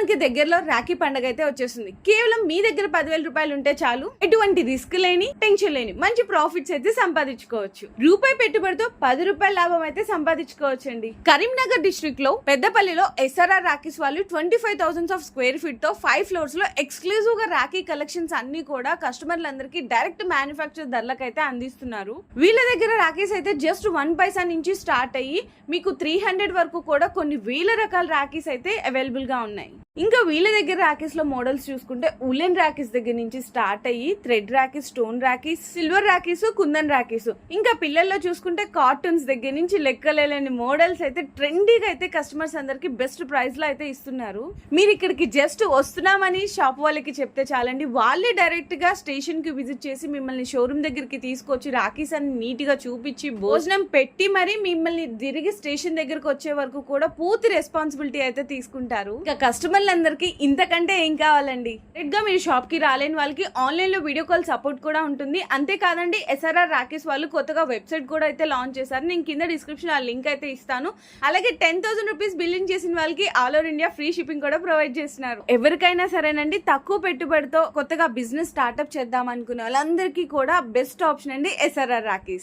మనకి దగ్గరలో రాఖీ పండగ అయితే వచ్చేస్తుంది. కేవలం మీ దగ్గర పదివేల రూపాయలు ఉంటే చాలు. ఎటువంటి రిస్క్ లేని టెన్షన్ లేని మంచి ప్రాఫిట్స్ అయితే సంపాదించుకోవచ్చు. రూపాయి పెట్టుబడితో పది రూపాయల లాభం అయితే సంపాదించుకోవచ్చు అండి కరీంనగర్ డిస్ట్రిక్ట్లో పెద్దపల్లిలో ఎస్ఆర్ఆర్ రాఖీస్ వాళ్ళు twenty five thousands of square ఫీట్తో five ఫ్లోర్స్లో ఎక్స్క్లూజివ్గా రాఖీ కలెక్షన్స్ అన్ని కూడా కస్టమర్లందరికీ డైరెక్ట్ మ్యానుఫాక్చర్ ధరలకు అయితే అందిస్తున్నారు. వీళ్ళ దగ్గర రాఖీస్ అయితే జస్ట్ వన్ పైసా నుంచి స్టార్ట్ అయ్యి మీకు త్రీ హండ్రెడ్ వరకు కూడా కొన్ని వేల రకాల రాఖీస్ అయితే అవైలబుల్గా ఉన్నాయి. ఇంకా వీళ్ళ దగ్గర రాఖీస్లో మోడల్స్ చూసుకుంటే ఉలెన్ రాఖీస్ దగ్గర నుంచి స్టార్ట్ అయ్యి thread rakhis stone rakhis silver rakhis kundan rakhis ఇంకా పిల్లల్లో చూసుకుంటే కార్టూన్స్ దగ్గర నుంచి లెక్కలేని మోడల్స్ అయితే ట్రెండీగా అయితే కస్టమర్స్ అందరికి బెస్ట్ ప్రైస్లో అయితే ఇస్తున్నారు. మీరు ఇక్కడికి జస్ట్ వస్తున్నామని షాప్ వాళ్ళకి చెప్తే చాలండి. వాళ్ళే డైరెక్ట్గా స్టేషన్కి విజిట్ చేసి మిమ్మల్ని షోరూమ్ దగ్గరికి తీసుకొచ్చి రాఖీస్ అని నీట్గా చూపించి భోజనం పెట్టి మరి మిమ్మల్ని తిరిగి స్టేషన్ దగ్గరకు వచ్చే వరకు కూడా పూర్తి రెస్పాన్సిబిలిటీ అయితే తీసుకుంటారు. ఇంకా కస్టమర్లందరికీ ఇంతకంటే ఏం కావాలండి? డైరెక్ట్ మీరు షాప్కి రాలేని వాళ్ళకి ఆన్లైన్లో వీడియో కాల్ సపోర్ట్ కూడా ఉంటుంది. అంతేకాదండి ఎస్ఆర్ఆర్ రాకేష్ వాళ్ళు కొత్తగా వెబ్సైట్ కూడా అయితే లాంచ్ చేశారు. నేను కింద డిస్క్రిప్షన్ ఆ లింక్ అయితే ఇస్తాను. అలాగే టెన్ థౌసండ్ రూపీస్ బిల్లింగ్ చేసిన వాళ్ళకి all over India free shipping కూడా ప్రొవైడ్ చేస్తున్నారు. ఎవరికైనా సరేనండి తక్కువ పెట్టుబడితో కొత్తగా బిజినెస్ స్టార్ట్అప్ చేద్దాం అనుకునే వాళ్ళందరికీ కూడా బెస్ట్ ఆప్షన్ అండి ఎస్ఆర్ఆర్ రాకేష్.